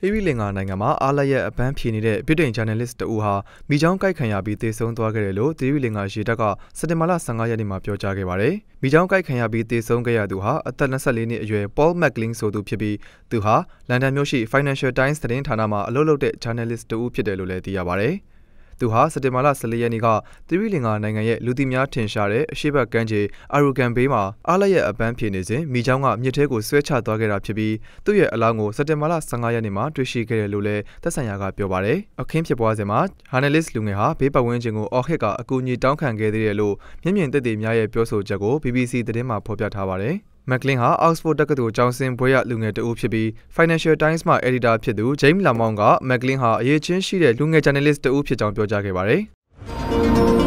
ဟီရီလင်္ကာနိုင်ငံမှာအားလက်ရဲ့အပန်းဖြေနေတဲ့ပြည်တိုင် journalist တဦးဟာမိချောင်းကြိုက်ခံရပြီးသေဆုံးသွားခဲ့တယ်လို့သီရီလင်္ကာရေတပ်ကစက်တင်ဘာလ15ရက်နေ့မှာပြောကြားခဲ့ပါတယ်။မိချောင်းကြိုက်ခံရပြီးသေဆုံးခဲ့ရသူဟာအသက်24နှစ်အရွယ် Paul McLean ဆိုသူဖြစ်ပြီးသူဟာလန်ဒန်မြို့ရှိ Financial Times သတင်းဌာနမှာအလုပ်လုပ်တဲ့ journalist တဦးဖြစ်တယ်လို့လည်းသိရပါတယ်။ သူဟာစက်တင်ဘာလ14ရက်နေ့ကသီရိလင်္ကာနိုင်ငံရဲ့လူသိများထင်ရှားတဲ့အရှိတ်ကမ်းခြေအာရူကန်ဘေးမှာအားလက်ရဲ့အပန်းဖြေနေစဉ်မိချောင်းကမြစ်ထဲကိုဆွဲချသွားခဲ့တာဖြစ်ပြီးသူ့ရဲ့အလောင်းကိုစက်တင်ဘာလ15ရက်နေ့မှာတွေ့ရှိခဲ့တယ်လို့လည်းသက်ဆိုင်ရာကပြောပါတယ်။အခင်းဖြစ်ပွားစဉ်မှာ journalist လူငယ်ဟာဘေးပတ်ဝန်းကျင်ကိုအော်ဟစ်ကအကူအညီတောင်းခံခဲ့သေးတယ်လို့မျက်မြင်သက်သေများရဲ့ပြောဆိုချက်ကို BBC သတင်းမှာဖော်ပြထားပါတယ်။ မက်ကလင်ဟာ Oxford တက္ကသိုလ်ကျောင်းဆင်းဘွဲ့ရလူငယ်တဦးဖြစ်ပြီး Financial Times မှာ editor ဖြစ်သူ James Lamont ကမက်ကလင်ဟာအရေးချင်းရှိတဲ့လူငယ် journalist တဦးဖြစ်ကြောင်းပြောကြားခဲ့ပါတယ်။